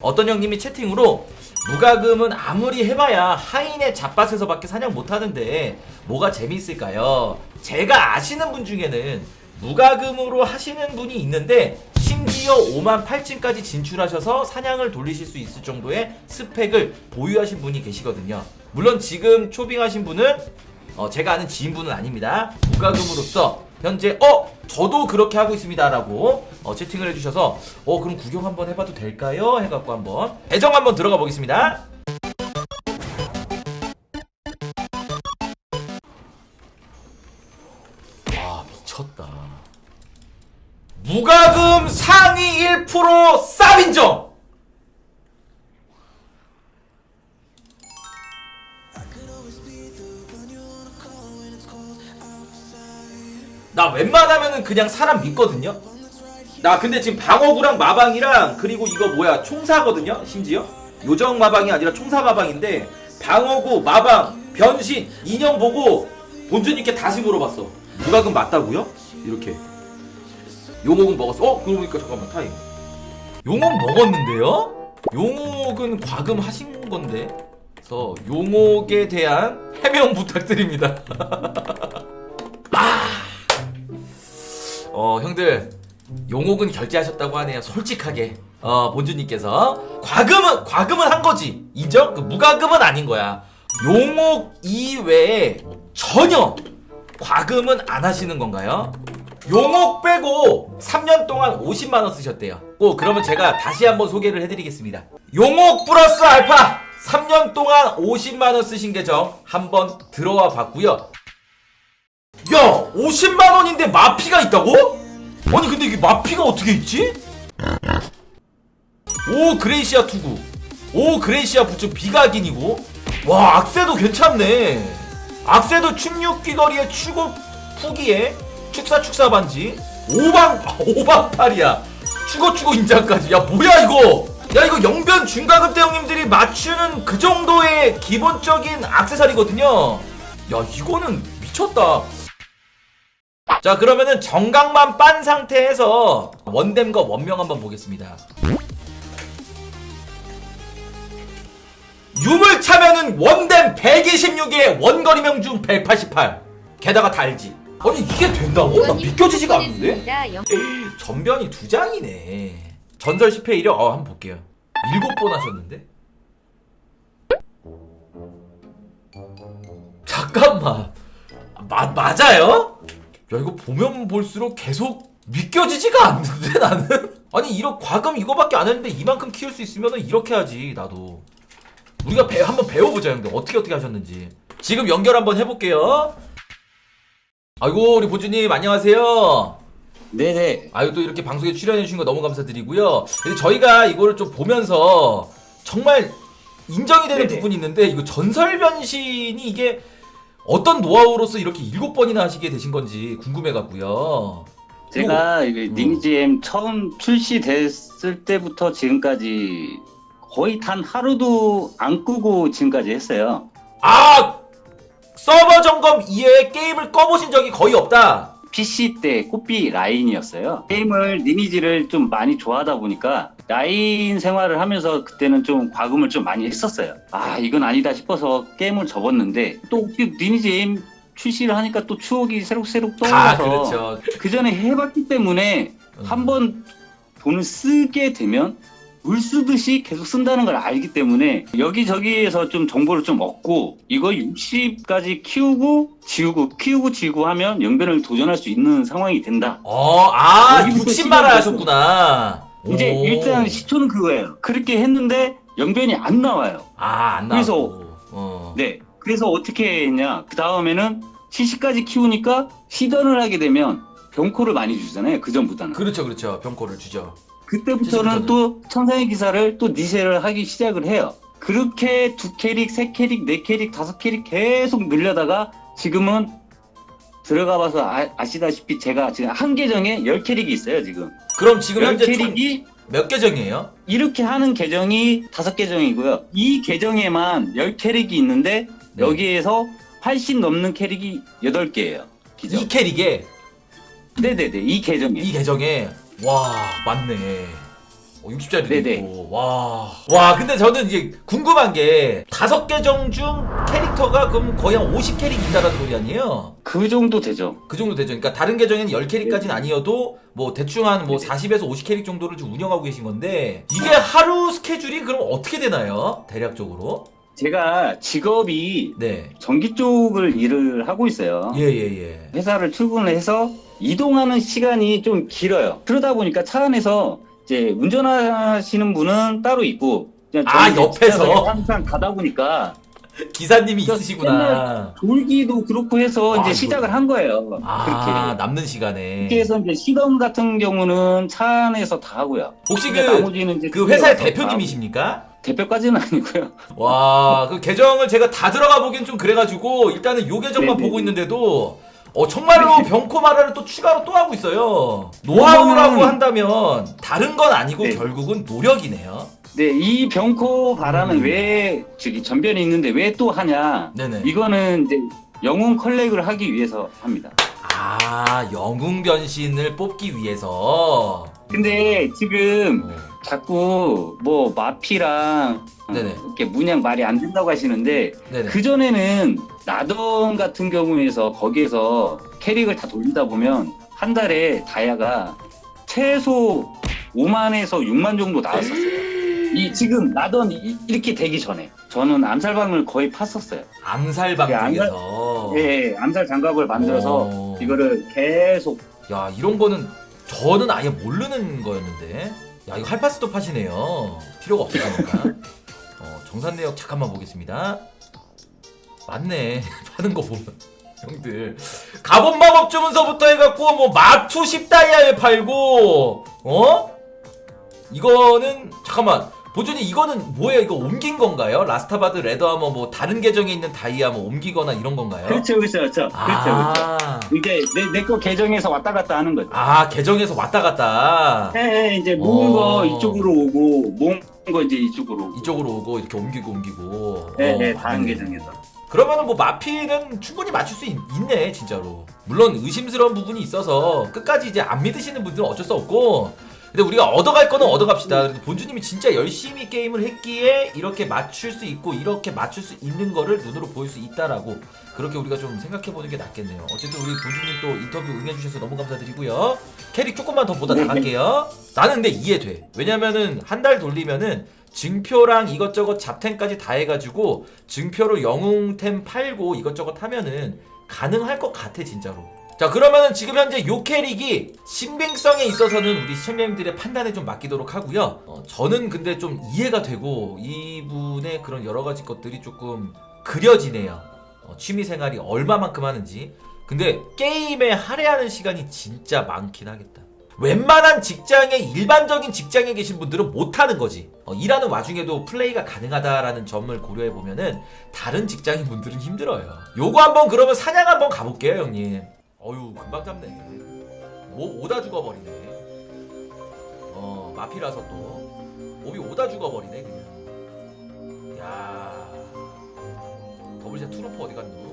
어떤 형님이 채팅으로 무가금은 아무리 해봐야 하인의 잡밭에서밖에 사냥 못하는데 뭐가 재미있을까요? 제가 아시는 분 중에는 무가금으로 하시는 분이 있는데 심지어 5만 8층까지 진출하셔서 사냥을 돌리실 수 있을 정도의 스펙을 보유하신 분이 계시거든요. 물론 지금 초빙하신 분은 어, 제가 아는 지인분은 아닙니다. 무가금으로서 현재 어 저도 그렇게 하고 있습니다라고 어, 채팅을 해주셔서 어 그럼 구경 한번 해봐도 될까요? 해갖고 한번 배정 한번 들어가 보겠습니다. 와 미쳤다. 무가금 상위 1% 쌉인정. 나 웬만하면은 그냥 사람 믿거든요. 나 근데 지금 방어구랑 마방이랑 그리고 이거 뭐야 총사거든요. 심지어 요정 마방이 아니라 총사 마방인데 방어구, 마방, 변신, 인형 보고 본주님께 다시 물어봤어. 무가금 맞다고요? 이렇게. 용옥은 먹었어. 어? 그러고 보니까 잠깐만 타임. 용옥 먹었는데요? 용옥은 과금 하신 건데. 그래서 용옥에 대한 해명 부탁드립니다. 어 형들 용옥은 결제하셨다고 하네요 솔직하게 어 본주님께서 과금은 과금은 한 거지 인정? 그 무과금은 아닌 거야 용옥 이외에 전혀 과금은 안 하시는 건가요? 용옥 빼고 3년 동안 50만 원 쓰셨대요. 고 그러면 제가 다시 한번 소개를 해드리겠습니다. 용옥 플러스 알파 3년 동안 50만 원 쓰신 계정 한번 들어와 봤고요. 야 50만 원인데 마피가 있다고? 아니 근데 이게 마피가 어떻게 있지? 오 그레이시아 투구. 오 그레이시아 부츠 비각인이고. 와 악세도 괜찮네. 악세도 축육 귀걸이에 추고 푸기에 축사 축사 반지. 오방 오방팔이야. 추고 추고 인장까지. 야 뭐야 이거? 야 이거 영변 중가급 대형님들이 맞추는 그 정도의 기본적인 악세사리거든요. 야 이거는 미쳤다 자 그러면은 정강만 빤 상태에서 원댐과 원명 한번 보겠습니다 유물 차면은 원댐 126에 원거리 명 중 188 게다가 달지 아니 이게 된다고? 나 믿겨지지가 않는데? 전변이 두 장이네 전설 10회 이력 어 한번 볼게요 일곱 번 하셨는데? 잠깐만 마, 맞아요? 야 이거 보면 볼수록 계속 믿겨지지가 않는데 나는? 아니 이런 과금 이거밖에 안 했는데 이만큼 키울 수 있으면 이렇게 하지 나도. 우리가 배, 한번 배워보자 형들. 어떻게 어떻게 하셨는지. 지금 연결 한번 해볼게요. 아이고 우리 보주님 안녕하세요. 네네. 아유 또 이렇게 방송에 출연해 주신 거 너무 감사드리고요. 근데 저희가 이거를 좀 보면서 정말 인정이 되는 네네. 부분이 있는데 이거 전설 변신이 이게 어떤 노하우로서 이렇게 일곱 번이나 하시게 되신 건지 궁금해 갖고요 제가 이게 음. 닝지엠 처음 출시됐을 때부터 지금까지 거의 단 하루도 안 끄고 지금까지 했어요. 아 서버 점검 이외에 게임을 꺼보신 적이 거의 없다. PC 때 꽃비 라인이었어요. 게임을 리니지를 좀 많이 좋아하다 보니까 라인 생활을 하면서 그때는 좀 과금을 좀 많이 했었어요. 아 이건 아니다 싶어서 게임을 접었는데 또 리니지 에임 출시를 하니까 또 추억이 새록새록 아 떠올라서 그렇죠. 그 전에 해봤기 때문에 음. 한번 돈을 쓰게 되면 물 쓰듯이 계속 쓴다는 걸 알기 때문에 여기저기에서 좀 정보를 좀 얻고 이거 60까지 키우고 지우고 키우고 지우고 하면 영변을 도전할 수 있는 상황이 된다. 어, 아 여기부터 60만을 시작이 하셨구나. 이제 오. 일단 시초는 그거예요. 그렇게 했는데 영변이 안 나와요. 아안 그래서- 나왔고. 어. 네. 그래서 어떻게 했냐? 그 다음에는 70까지 키우니까 시전을 하게 되면 병코를 많이 주잖아요. 그 전보다는. 그렇죠 그렇죠 병코를 주죠. 그때부터는 70부터는. 또 천상의 기사를 또 니세를 하기 시작을 해요. 그렇게 두 캐릭, 세 캐릭, 네 캐릭, 다섯 캐릭 계속 늘려다가 지금은 들어가 봐서 아, 시다시피 제가 지금 한 계정에 열 캐릭이 있어요, 지금. 그럼 지금 열 현재 총 캐릭이 몇 계정이에요? 이렇게 하는 계정이 다섯 계정이고요. 이 계정에만 열 캐릭이 있는데 네. 여기에서 80 넘는 캐릭이 여덟 개예요. 기정. 이 캐릭에 네네네, 이 계정에. 이 계정에 와 맞네. 어, 60짜리도 네네. 있고 와. 와 근데 저는 이제 궁금한 게 다섯 계정 중 캐릭터가 그럼 거의 한 50캐릭 있다라는 소리 아니에요? 그 정도 되죠. 그 정도 되죠. 그러니까 다른 계정에는 10캐릭까지는 아니어도 뭐 대충 한 뭐 40에서 50캐릭 정도를 좀 운영하고 계신 건데 이게 하루 스케줄이 그럼 어떻게 되나요? 대략적으로? 제가 직업이 네. 전기 쪽을 일을 하고 있어요. 예, 예, 예. 회사를 출근을 해서 이동하는 시간이 좀 길어요. 그러다 보니까 차 안에서 이제 운전하시는 분은 따로 있고 그냥 아, 저는 이제 옆에서? 항상 가다 보니까 기사님이 저 있으시구나. 돌기도 그렇고 해서 아, 이제 이거- 시작을 한 거예요. 아, 그렇게. 남는 시간에. 그렇게 해서 이제 시험 같은 경우는 차 안에서 다 하고요. 혹시 근데 그, 나머지는 이제 그 회사의 집에 와서 다 대표님이십니까? 대표까지는 아니고요. 와, 그 계정을 제가 다 들어가 보기엔 좀 그래가지고 일단은 요 계정만 네네. 보고 있는데도 어 정말로 병코 마라를 또 추가로 또 하고 있어요. 노하우라고 한다면 다른 건 아니고 네. 결국은 노력이네요. 네, 이 병코 바라는 음. 왜 저기 전변이 있는데 왜 또 하냐? 네네. 이거는 이제 영웅 컬렉을 하기 위해서 합니다. 아 영웅 변신을 뽑기 위해서. 근데 지금 어, 자꾸 뭐 마피랑 어, 네네. 이렇게 문양 말이 안 된다고 하시는데 네네. 그 전에는 나던 같은 경우에서 거기에서 캐릭을 다 돌리다 보면 한 달에 다이아가 최소 5만에서 6만 정도 나왔었어요. 이 지금 나던 이, 렇게 되기 전에 저는 암살방을 거의 팠었어요. 암살 예, 방송에서. 예, 암살 장갑을 만들어서 어. 이거를 계속 야 이런 거는 저는 아예 모르는 거였는데 야 이거 할파스도 파시네요. 필요가 없으니까. 어, 정산 내역 잠깐만 보겠습니다. 맞네. 파는 거 보면. 형들. 갑옷 마법 주문서부터 해갖고 뭐 마투 10다이아에 팔고 어? 이거는 잠깐만 보존이 이거는 뭐예요 이거 옮긴 건가요 라스타바드 레더아머 뭐 다른 계정에 있는 다이아 뭐 옮기거나 이런 건가요 그렇죠, 그렇죠, 그렇죠, 그렇죠, 그렇죠. 아, 이게 내내 거 계정에서 왔다 갔다 하는 거죠. 아 계정에서 왔다 갔다 예, 예, 이제 모은 어. 거 이쪽으로 오고 모은 거 이제 이쪽으로 오고. 이쪽으로 오고 이렇게 옮기고 옮기고 네, 어, 네, 다른 맞네. 계정에서. 그러면은 뭐 마피는 충분히 맞출 수 있, 네 진짜로 물론 의심스러운 부분이 있어서 끝까지 이제 안 믿으시는 분들은 어쩔 수 없고 근데 우리가 얻어갈 거는 얻어갑시다. 그래도 본주님이 진짜 열심히 게임을 했기에 이렇게 맞출 수 있고 이렇게 맞출 수 있는 거를 눈으로 보일 수 있다라고 그렇게 우리가 좀 생각해 보는 게 낫겠네요. 어쨌든 우리 본주님 또 인터뷰 응해주셔서 너무 감사드리고요. 캐릭 조금만 더 보다 네, 나갈게요. 나는 근데 이해돼. 왜냐면은 한 달 돌리면은 증표랑 이것저것 잡템까지 다 해가지고 증표로 영웅템 팔고 이것저것 하면은 가능할 것 같아 진짜로 자 그러면은 지금 현재 요 캐릭이 신빙성에 있어서는 우리 시청자님들의 판단에 좀 맡기도록 하고요. 어, 저는 근데 좀 이해가 되고 이분의 그런 여러 가지 것들이 조금 그려지네요. 어, 취미생활이 얼마만큼 하는지. 근데 게임에 할애하는 시간이 진짜 많긴 하겠다. 웬만한 직장에 일반적인 직장에 계신 분들은 못하는 거지. 어, 일하는 와중에도 플레이가 가능하다라는 점을 고려해 보면은 다른 직장인 분들은 힘들어요. 요거 한번 그러면 사냥 한번 가볼게요 형님 어유 금방 잡네. 몹 오다 죽어버리네. 어 마피라서 또. 몹이 오다 죽어버리네 그냥. 야. 더블샷 투루퍼 어디 갔노